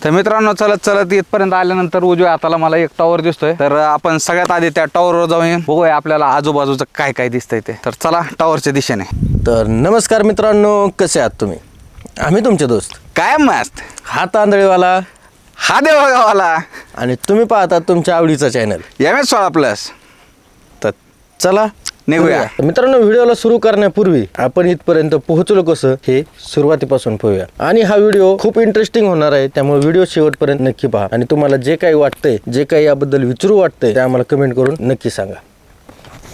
तर मित्रांनो चलत चलत इथपर्यंत आल्यानंतर उजव्या हाताला मला एक टॉवर दिसतोय. तर आपण सगळ्यात आधी त्या टॉवरवर जाऊन बघूया आपल्याला आजूबाजूचं काय काय दिसतंय ते. तर चला टॉवरच्या दिशेने. तर नमस्कार मित्रांनो कसे आहात तुम्ही? आम्ही तुमचे दोस्त. काय मस्त. हा तांदळीवाला. हा देवगावाला आणि तुम्ही पाहता तुमच्या आवडीचा चॅनल एम एस सोळा प्लस तर चला निघूया. मित्रांनो व्हिडिओला सुरू करण्यापूर्वी आपण इथपर्यंत पोहोचलो कसं हे सुरुवातीपासून पाहूया. आणि हा व्हिडिओ खूप इंटरेस्टिंग होणार आहे त्यामुळे व्हिडिओ शेवटपर्यंत नक्की पहा. आणि तुम्हाला जे काही वाटतंय जे काही याबद्दल विचारू वाटतंय ते आम्हाला कमेंट करून नक्की सांगा.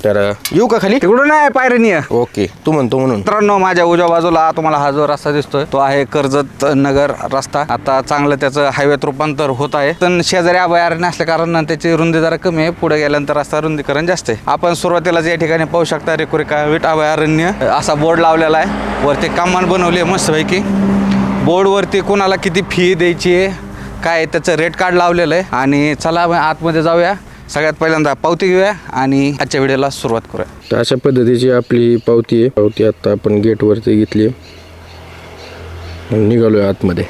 तर येऊ का खाली? तिकडून नाही पायरनीय ओके. तू म्हणतो म्हणून. मित्रांनो माझ्या उजव्या बाजूला तुम्हाला हा जो रस्ता दिसतोय तो आहे कर्जत नगर रस्ता. आता चांगलं त्याचं हायवेत रूपांतर होत आहे. पण शेजारी अभयारण्य असल्या कारण त्याची रुंदी जरा कमी आहे. पुढे गेल्यानंतर रस्ता रुंदीकरण जास्त आहे. आपण सुरुवातीलाच या ठिकाणी पाहू शकता रेकुरी काळवीट अभयारण्य असा बोर्ड लावलेला आहे. वरती कमान बनवली आहे मस्तपैकी. बोर्डवरती कोणाला किती फी द्यायची आहे काय आहे त्याचं रेट कार्ड लावलेलं आहे. आणि चला आतमध्ये जाऊया. सगळ्यात पहिल्यांदा पावती घेऊया आणि आजच्या व्हिडिओला सुरुवात करूया. तर अशा पद्धतीची आपली पावती आहे. पावती आता आपण गेटवरती घेतली निघालोय आतमध्ये.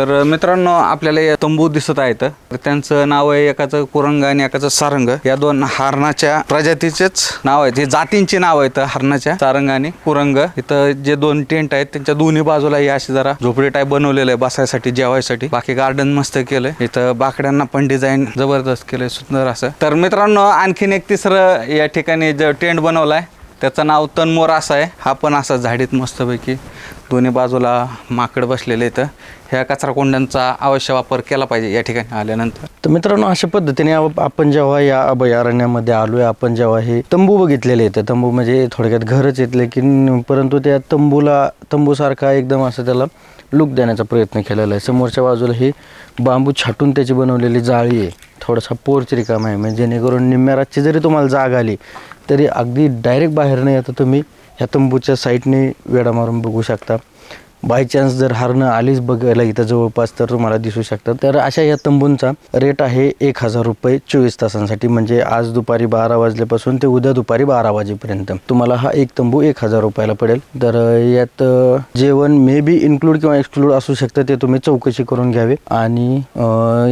तर मित्रांनो आपल्याला हे तंबू दिसत आहेत. तर त्यांचं नाव आहे एकाचं कुरंग आणि एकाचं सारंग. या दोन हरणाच्या प्रजातीचेच नाव आहेत. हे जातींची नाव आहेत हरणाच्या सारंग आणि कुरंग. इथं जे दोन टेंट आहेत त्यांच्या दोन्ही बाजूला हे अशी जरा झोपडी टाईप बनवलेलं आहे बसायसाठी जेवायसाठी. बाकी गार्डन मस्त केलंय. इथं बाकड्यांना पण डिझाईन जबरदस्त केलंय सुंदर असं. तर मित्रांनो आणखीन एक तिसरं या ठिकाणी जे टेंट बनवलाय त्याचं नाव तनमोर असं आहे. हा पण असा झाडीत मस्तपैकी दोन्ही बाजूला माकड बसलेले इथं ह्या कचरा कोंड्यांचा अवश्य वापर केला पाहिजे या ठिकाणी आल्यानंतर. तर मित्रांनो अशा पद्धतीने आपण जेव्हा या अभयारण्यामध्ये आलोय आपण जेव्हा हे तंबू बघितलेले आहेत तंबू म्हणजे थोडक्यात घरच येतले की परंतु त्या तंबूला तंबूसारखा एकदम असं त्याला लुक देण्याचा प्रयत्न केलेला आहे. समोरच्या बाजूला ही बांबू छाटून त्याची बनवलेली जाळी आहे. थोडासा पोर्च रिकाम आहे म्हणजे जेणेकरून निम्म्या रातची जरी तुम्हाला जाग आली तरी अगदी डायरेक्ट बाहेर न येतं तुम्ही ह्या तंबूच्या साईडने वेडा मारून बघू शकता. बाय चान्स जर हारणं आलीच बघायला इथं जवळपास तर तुम्हाला दिसू शकतात तर अशा या तंबूंचा रेट आहे एक हजार रुपये चोवीस तासांसाठी. म्हणजे आज दुपारी बारा वाजल्यापासून ते उद्या दुपारी बारा वाजेपर्यंत. तुम्हाला हा एक तंबू एक हजार रुपयाला पडेल. तर यात जेवण मे बी इन्क्लूड किंवा एक्सक्लूड असू शकतं ते तुम्ही चौकशी करून घ्यावे. आणि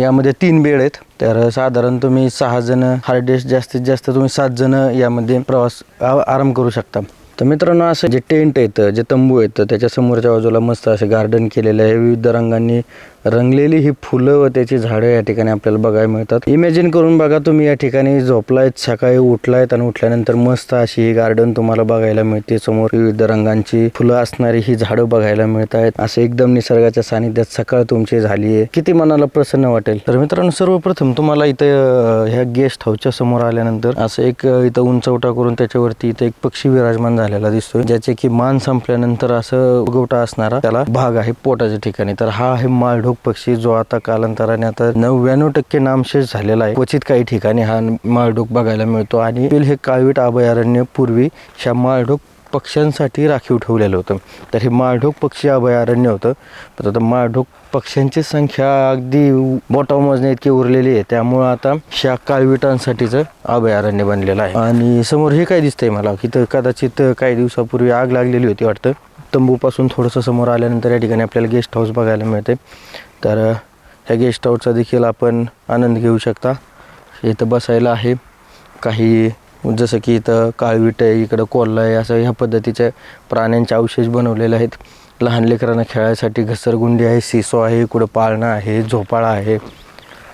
यामध्ये तीन बेड आहेत. तर साधारण तुम्ही सहा जण हार्डेस्ट जास्तीत जास्त तुम्ही सात जण यामध्ये प्रवास आ- आराम करू शकता. तर मित्रांनो असं जे टेंट येतं जे तंबू येतं त्याच्या समोरच्या बाजूला मस्त असे गार्डन केलेले आहे. विविध रंगांनी रंगलेली ही फुलं व त्याची झाडं या ठिकाणी आपल्याला बघायला मिळतात. इमॅजिन करून बघा तुम्ही या ठिकाणी झोपलायत सकाळी उठलायत आणि उठल्यानंतर मस्त अशी ही गार्डन तुम्हाला बघायला मिळते. समोर विविध रंगांची फुलं असणारी ही झाडं बघायला मिळत आहेत असं एकदम निसर्गाच्या सानिध्यात सकाळ तुमची झाली आहे. किती मनाला प्रसन्न वाटेल? तर मित्रांनो सर्वप्रथम तुम्हाला इथं ह्या गेस्ट हाऊसच्या समोर आल्यानंतर असं एक इथं उंचवटा करून त्याच्यावरती इथं एक पक्षी विराजमान झालेला दिसतोय. ज्याचे की मान संपल्यानंतर असं उगवटा असणारा त्याला भाग आहे पोटाच्या ठिकाणी. तर हा आहे माळढोक पक्षी जो आता कालांतराने आता नव्याण्णव टक्के नामशेष झालेला आहे. क्वचित काही ठिकाणी हा माळढोक बघायला मिळतो. आणि हे काळवीट अभयारण्य पूर्वी ह्या माळढोक पक्ष्यांसाठी राखीव ठेवलेलं होतं. तर हे माळढोक पक्षी अभयारण्य होतं. पण आता माळढोक पक्ष्यांची संख्या अगदी बोटाव मोजण्या इतकी उरलेली आहे. त्यामुळं आता ह्या काळविटांसाठीचं अभयारण्य बनलेलं आहे. आणि समोर हे काय दिसतंय मला? की तर कदाचित काही दिवसापूर्वी आग लागलेली होती वाटतं. तंबूपासून थोडंसं समोर आल्यानंतर या ठिकाणी आपल्याला गेस्ट हाऊस बघायला मिळते. तर ह्या गेस्ट हाऊसचा देखील आपण आनंद घेऊ शकता. इथं बसायला आहे. काही जसं की इथं काळवीट आहे इकडं कोल्हा आहे असं ह्या पद्धतीचे प्राण्यांचे अवशेष बनवलेले आहेत. लहान लेकरांना खेळायसाठी घसरगुंडी आहे सिसो आहे इकडं पाळणं आहे झोपाळा आहे.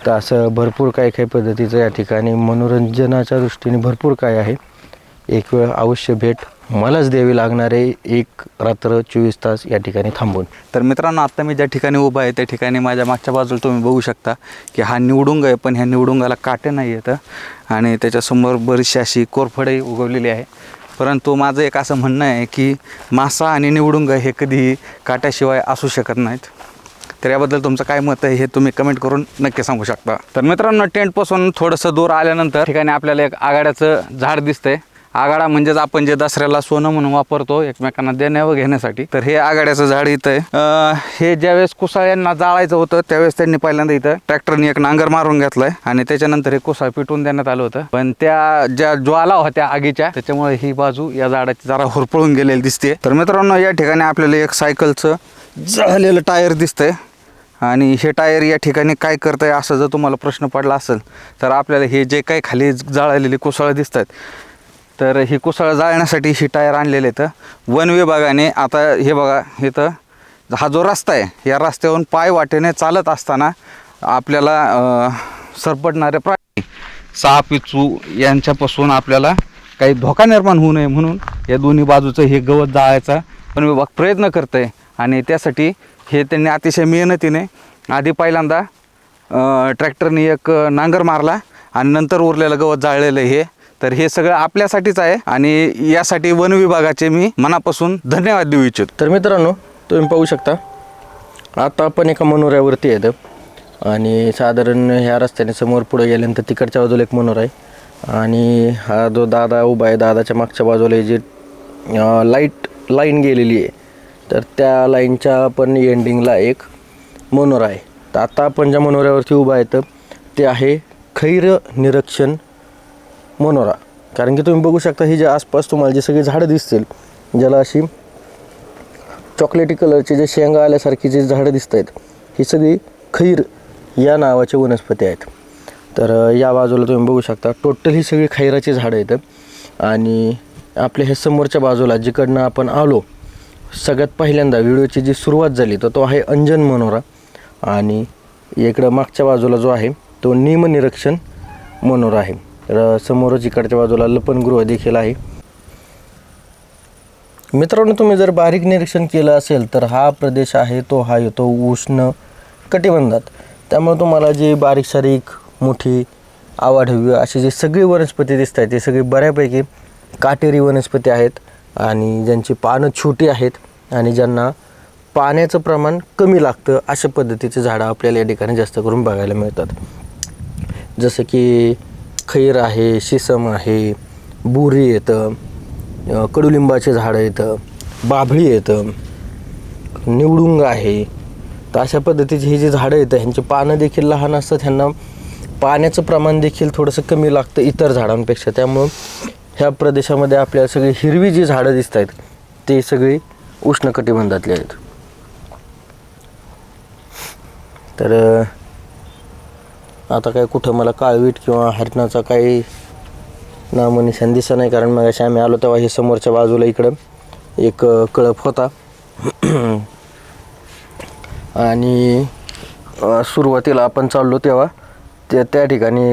तर असं भरपूर काही काही पद्धतीचं या ठिकाणी मनोरंजनाच्या दृष्टीने भरपूर काय आहे. एक वेळ अवश्य भेट. मलाच द्यावी लागणारे एक रात्र चोवीस तास या ठिकाणी थांबून. तर मित्रांनो आत्ता मी ज्या ठिकाणी उभा आहे त्या ठिकाणी माझ्या मागच्या बाजूला तुम्ही बघू शकता की हा निवडुंग आहे पण ह्या निवडुंगाला काटे नाही येतं आणि त्याच्यासमोर बरीचशी अशी कोरफडे उगवलेली आहे. परंतु माझं एक असं म्हणणं आहे की मासा आणि निवडुंग हे कधीही काट्याशिवाय असू शकत नाहीत. तर याबद्दल तुमचं काय मत आहे हे तुम्ही कमेंट करून नक्की सांगू शकता. तर मित्रांनो टेंटपासून थोडंसं दूर आल्यानंतर ठिकाणी आपल्याला एक आघाड्याचं झाड दिसतंय. आगाडा म्हणजेच आपण जे दसऱ्याला सोनं म्हणून वापरतो एकमेकांना देण्या व घेण्यासाठी. तर हे आगाड्याचं झाड इथं आहे. हे ज्यावेळेस कुसाळ्यांना जाळायचं होतं त्यावेळेस त्यांनी पहिल्यांदा इथं ट्रॅक्टरने एक नांगर मारून घेतलाय आणि त्याच्यानंतर हे कुसाळ पिटून देण्यात आलं होतं. पण त्या ज्या ज्वाला होत्या आगीच्या त्याच्यामुळे ही बाजू या झाडाची जरा होरपळून गेलेली दिसते. तर मित्रांनो या ठिकाणी आपल्याला एक सायकलचं जळलेलं टायर दिसतंय. आणि हे टायर या ठिकाणी काय करत आहे असं जर तुम्हाला प्रश्न पडला असेल तर आपल्याला हे जे काही खाली जाळलेले कोसळं दिसत आहेत तर ही कोसळं जाळण्यासाठी ही टायर आणलेले आहेत. वन विभागाने आता हे बघा इथं हा जो रस्ता आहे या रस्त्यावरून पाय वाटेने चालत असताना आपल्याला सरपटणारे प्राणी साप इचू यांच्यापासून आपल्याला काही धोका निर्माण होऊ नये म्हणून या दोन्ही बाजूचं हे गवत जाळायचा पण विभाग प्रयत्न करत आहे आणि त्यासाठी हे त्यांनी अतिशय मेहनतीने आधी पहिल्यांदा ट्रॅक्टरने एक नांगर मारला आणि नंतर उरलेलं गवत जाळलेलं हे तर हे सगळं आपल्यासाठीच आहे आणि यासाठी वन विभागाचे मी मनापासून धन्यवाद देऊ इच्छितो. तर मित्रांनो तुम्ही पाहू शकता आता आपण एका मनोऱ्यावरती येतं आणि साधारण ह्या रस्त्याने समोर पुढे गेल्यानंतर तिकडच्या बाजूला एक मनोरा आहे. आणि हा जो दादा उभा आहे दादाच्या मागच्या बाजूला जी लाइट लाईन गेलेली आहे तर त्या लाईनच्या पण एंडिंगला एक मनोरा आहे. तर आता आपण ज्या मनोऱ्यावरती उभा आहे तर ते आहे खैर निरीक्षण मनोरा. कारण की तुम्ही बघू शकता ही जे आसपास तुम्हाला जे सगळी झाडं दिसतील ज्याला अशी चॉकलेटी कलरचे जे शेंगा आल्यासारखी जे झाडं दिसत आहेत ही सगळी खैर या नावाचे वनस्पती आहेत. तर या बाजूला तुम्ही बघू शकता टोटल ही सगळी खैराची झाडं आहेत. आणि आपल्या हे समोरच्या बाजूला जिकडनं आपण आलो सगळ्यात पहिल्यांदा व्हिडिओची जी सुरुवात झाली तर तो आहे अंजन मनोरा. आणि इकडं मागच्या बाजूला जो आहे तो निमनिरीक्षण मनोरा आहे. तर समोरच इकडच्या बाजूला लपनगृह देखील आहे. मित्रांनो तुम्ही जर बारीक निरीक्षण केलं असेल तर हा प्रदेश आहे तो हा येतो उष्ण कटिबंधात. त्यामुळे तुम्हाला जी बारीक सारीक मोठी आवाढव्य अशी जी सगळी वनस्पती दिसत आहेत ती सगळी बऱ्यापैकी काटेरी वनस्पती आहेत आणि ज्यांची पानं छोटी आहेत आणि ज्यांना पाण्याचं प्रमाण कमी लागतं अशा पद्धतीचे झाडं आपल्याला या ठिकाणी जास्त करून बघायला मिळतात. जसं की खैर आहे शिसम आहे बुरी येतं कडुलिंबाचे झाडं येतं बाभळी येतं निवडुंग आहे. तर अशा पद्धतीची ही जी झाडं येतं ह्यांची पानं देखील लहान असतात ह्यांना पाण्याचं प्रमाण देखील थोडंसं कमी लागतं इतर झाडांपेक्षा. त्यामुळं ह्या प्रदेशामध्ये आपल्याला सगळी हिरवी जी झाडं दिसत आहेत ते सगळी उष्णकटिबंधातली आहेत. तर आता काय कुठं मला काळवीट किंवा हरणाचा काही नामनिशान दिसत नाही कारण मग आम्ही आलो तेव्हा हे समोरच्या बाजूला इकडं एक कळप होता. आणि सुरुवातीला आपण चाललो तेव्हा त्या त्या ठिकाणी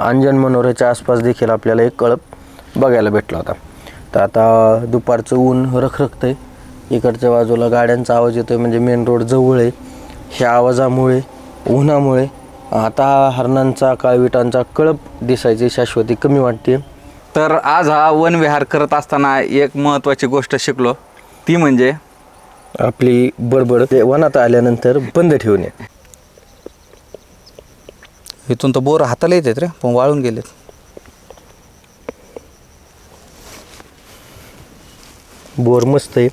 अंजन मनोऱ्याच्या आसपास देखील आपल्याला एक कळप बघायला भेटला होता. तर आता दुपारचं ऊन रखरखतं आहे इकडच्या बाजूला गाड्यांचा आवाज येतो आहे म्हणजे मेन रोड जवळ आहे. ह्या आवाजामुळे उन्हामुळे आता हरणांचा काळविटांचा कळप दिसायची शाश्वती कमी वाटते. तर आज हा वनविहार करत असताना एक महत्त्वाची गोष्ट शिकलो. ती म्हणजे आपली बडबड ते वनात आल्यानंतर बंद ठेवणे इथून तर बोर हाताला येतात रे पण वाळून गेलेत. बोर मस्त आहे.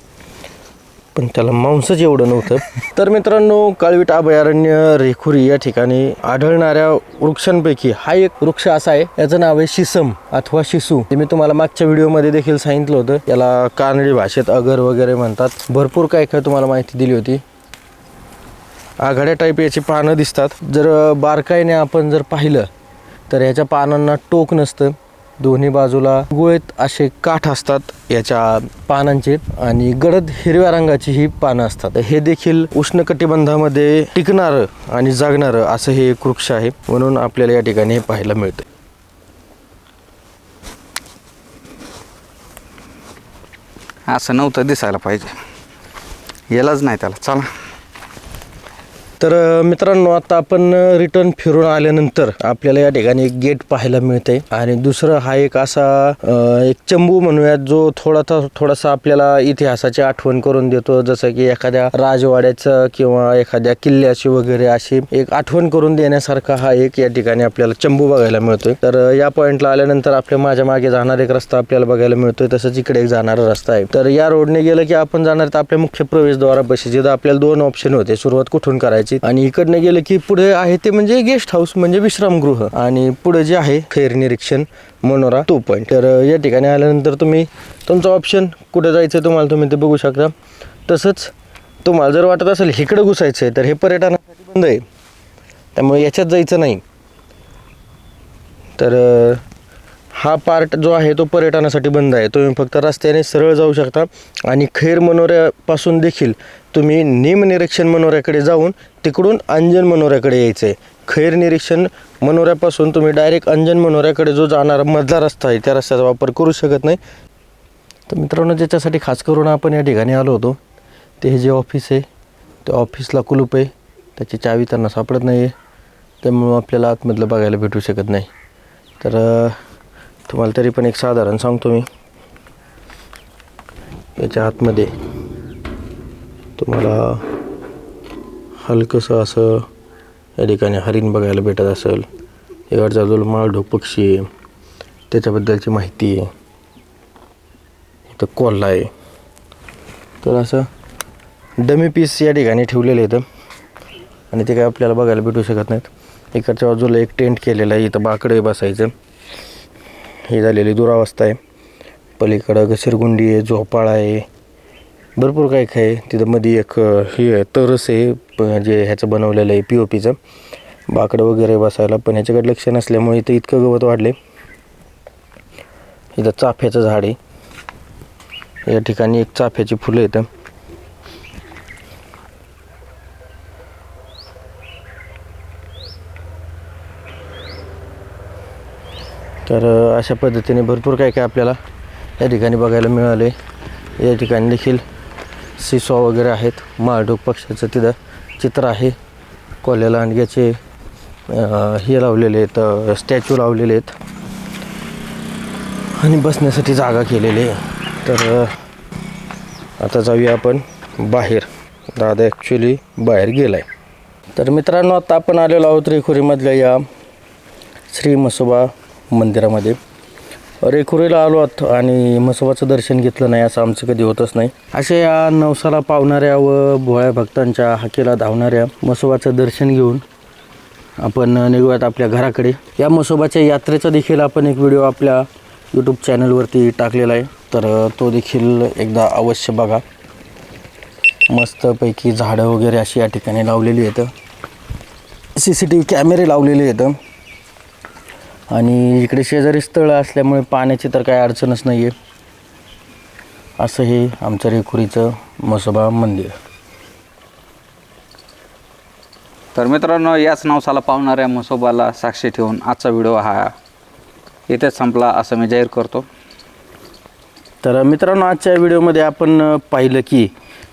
पण त्याला मांसच एवढं नव्हतं. तर मित्रांनो काळवीट अभयारण्य रेखुरी या ठिकाणी आढळणाऱ्या वृक्षांपैकी हा एक वृक्ष असा आहे. याचं नाव आहे शिसम अथवा शिसू. ते मी तुम्हाला मागच्या व्हिडिओमध्ये देखील सांगितलं होतं. याला कानडी भाषेत अगर वगैरे म्हणतात. भरपूर काय काय तुम्हाला माहिती दिली होती. आघाड्या टाईप याची पानं दिसतात. जर बारकाईने आपण जर पाहिलं तर ह्याच्या पानांना टोक नसतं. दोन्ही बाजूला गुळेत असे काठ असतात याच्या पानांचे आणि गडद हिरव्या रंगाची ही पानं असतात. हे देखील उष्णकटिबंधामध्ये टिकणारं आणि जागणारं असं हे एक वृक्ष आहे. म्हणून आपल्याला या ठिकाणी हे पाहायला मिळतं असं नव्हतं दिसायला पाहिजे. यालाच नाही त्याला. चला. तर मित्रांनो आता आपण रिटर्न फिरून आल्यानंतर आपल्याला या ठिकाणी एक गेट पाहायला मिळते आणि दुसरं हा एक असा एक चंबू म्हणूयात जो थोडासा थोडासा आपल्याला इतिहासाची आठवण करून देतो. जसं की एखाद्या राजवाड्याचं किंवा एखाद्या किल्ल्याची वगैरे अशी एक आठवण करून देण्यासारखा हा एक या ठिकाणी आपल्याला चंबू बघायला मिळतोय. तर या पॉईंटला आल्यानंतर आपल्या माझ्या मागे जाणारा एक रस्ता आपल्याला बघायला मिळतोय. तसंच इकडे एक जाणारा रस्ता आहे. तर या रोडने गेलं की आपण जाणार तर आपल्या मुख्य प्रवेशद्वारापाशी जिथं आपल्याला दोन ऑप्शन होते. सुरुवात कुठून करायची? आणि इकडनं गेलं की पुढे आहे ते म्हणजे गेस्ट हाऊस म्हणजे विश्रामगृह. आणि पुढे जे आहे फेर निरीक्षण मनोरा तो पॉईंट तर या ठिकाणी आल्यानंतर तुम्ही तुमचा ऑप्शन कुठे जायचं तुम्हाला तुम्ही ते बघू शकता. तसंच तुम्हाला जर वाटत असेल इकडं घुसायचं आहे तर हे पर्यटनासाठी बंद आहे. त्यामुळे याच्यात जायचं नाही. तर हा पार्ट जो आहे तो पर्यटनासाठी बंद आहे. तुम्ही फक्त रस्त्याने सरळ जाऊ शकता आणि खैर मनोऱ्यापासून देखील तुम्ही निमनिरीक्षण मनोऱ्याकडे जाऊन तिकडून अंजन मनोऱ्याकडे यायचं आहे खैर निरीक्षण मनोऱ्यापासून तुम्ही डायरेक्ट अंजन मनोऱ्याकडे जो जाणारा मधला रस्ता आहे त्या रस्त्याचा वापर करू शकत नाही. तर मित्रांनो ज्याच्यासाठी खास करून आपण या ठिकाणी आलो होतो ते हे जे ऑफिस आहे ते ऑफिसला कुलूप आहे. त्याची चावी त्यांना सापडत नाही आहे त्यामुळं आपल्याला आतमधलं बघायला भेटू शकत नाही. तर तुम्हाला तरी पण एक साधारण सांगतो मी. याच्या आतमध्ये तुम्हाला हलकंसं असं या ठिकाणी हरिण बघायला भेटत असेल. इकडचा जो माळढोक पक्षी आहे. त्याच्याबद्दलची माहिती आहे. इथं कोल्हा आहे. तर असं डमी पीस या ठिकाणी ठेवलेले आहेत. आणि ते काय आपल्याला बघायला भेटू शकत नाहीत. इकडच्या बाजूला एक टेंट केलेलं आहे. इथं बाकडे बसायचं. हे झालेली दुरावस्था आहे. पलीकडं घसरगुंडी आहे झोपाळा आहे. भरपूर काय काय आहे. तिथं मध्ये एक हे तरस आहे प- जे ह्याचं बनवलेलं आहे पी ओ पीचं बाकडं वगैरे बसायला पण ह्याच्याकडे लक्ष नसल्यामुळे इथं इतकं गवत वाढले इथं चाफ्याचं झाड आहे. या ठिकाणी एक चाफ्याची फुलं येतं. तर अशा पद्धतीने भरपूर काय काय आपल्याला या ठिकाणी बघायला मिळाले या ठिकाणी देखील सिसॉ वगैरे आहेत. माळढोक पक्षाचं तिथं चित्र आहे. कोल्याला अंडग्याचे हे लावलेले आहेत स्टॅच्यू लावलेले आहेत. आणि बसण्यासाठी जागा केलेली आहे. तर आता जाऊया आपण बाहेर. दादा ॲक्च्युली बाहेर गेला आहे तर मित्रांनो आता आपण आलेलो आहोत रेखुरीमधल्या या श्री मसोबा मंदिरामध्ये. रेखुरीला आलो आहोत आणि म्हसोबाचं दर्शन घेतलं नाही असं आमचं कधी होतच नाही. अशा या नवसाला पावणाऱ्या व भोळ्या भक्तांच्या हाकेला धावणाऱ्या म्हसोबाचं दर्शन घेऊन आपण निघूयात आपल्या घराकडे. या म्हसोबाच्या यात्रेचा देखील आपण एक व्हिडिओ आपल्या यूट्यूब चॅनलवरती टाकलेला आहे तर तो देखील एकदा अवश्य बघा. मस्तपैकी झाडं वगैरे अशी या ठिकाणी लावलेली आहेत. सी सी टी व्ही कॅमेरे लावलेले आहेत. आणि इकडे शेजारी स्थळं असल्यामुळे पाण्याची तर काही अडचणच नाही आहे असं हे आमचं रेखुरीचं म्हसोबा मंदिर. तर मित्रांनो याच नवसाला पावणाऱ्या म्हसोबाला साक्षी ठेवून आजचा व्हिडिओ हा इथेच संपला असं मी जाहीर करतो. तर मित्रांनो आजच्या व्हिडिओमध्ये आपण पाहिलं की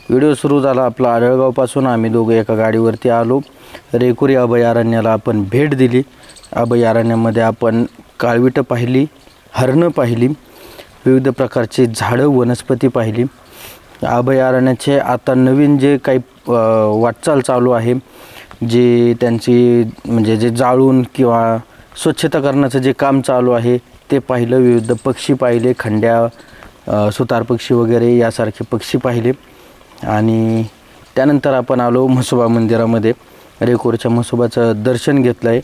व्हिडिओ सुरू झाला आपला आढळगावपासून. आम्ही दोघं एका गाडीवरती आलो. रेकुरी अभयारण्याला आपण भेट दिली. अभयारण्यामध्ये आपण काळविटं पाहिली हरणं पाहिली विविध प्रकारची झाडं वनस्पती पाहिली. अभयारण्याचे आता नवीन जे काही वाटचाल चालू आहे जे त्यांची म्हणजे जे जाळून किंवा स्वच्छता करण्याचं जे काम चालू आहे ते पाहिलं. विविध पक्षी पाहिले खंड्या सुतार पक्षी वगैरे यासारखे पक्षी पाहिले. आणि त्यानंतर आपण आलो म्हसोबा मंदिरामध्ये. रेकोरच्या म्हसोबाचं दर्शन घेतलं आहे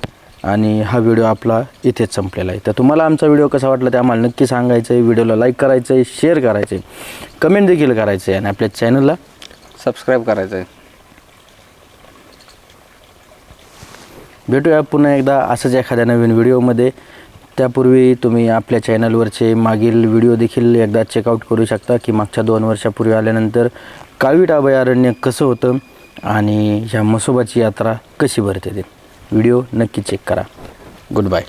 आणि हा व्हिडिओ आपला इथेच संपलेला आहे. तर तुम्हाला आमचा व्हिडिओ कसा वाटला ते आम्हाला नक्की सांगायचं आहे. व्हिडिओला लाईक करायचं आहे शेअर करायचं आहे कमेंट देखील करायचं आहे आणि आपल्या चॅनलला सबस्क्राईब करायचं आहे भेटूया पुन्हा एकदा असंच एखाद्या नवीन व्हिडिओमध्ये त्यापूर्वी तुम्ही आपल्या चॅनलवरचे मागील व्हिडिओ देखील एकदा चेकआउट करू शकता की मागच्या दोन वर्षापूर्वी आल्यानंतर काळवीट अभयारण्य कसं होतं आणि ह्या म्हसोबाची यात्रा कशी भरते ते. व्हिडिओ नक्की चेक करा. Good bye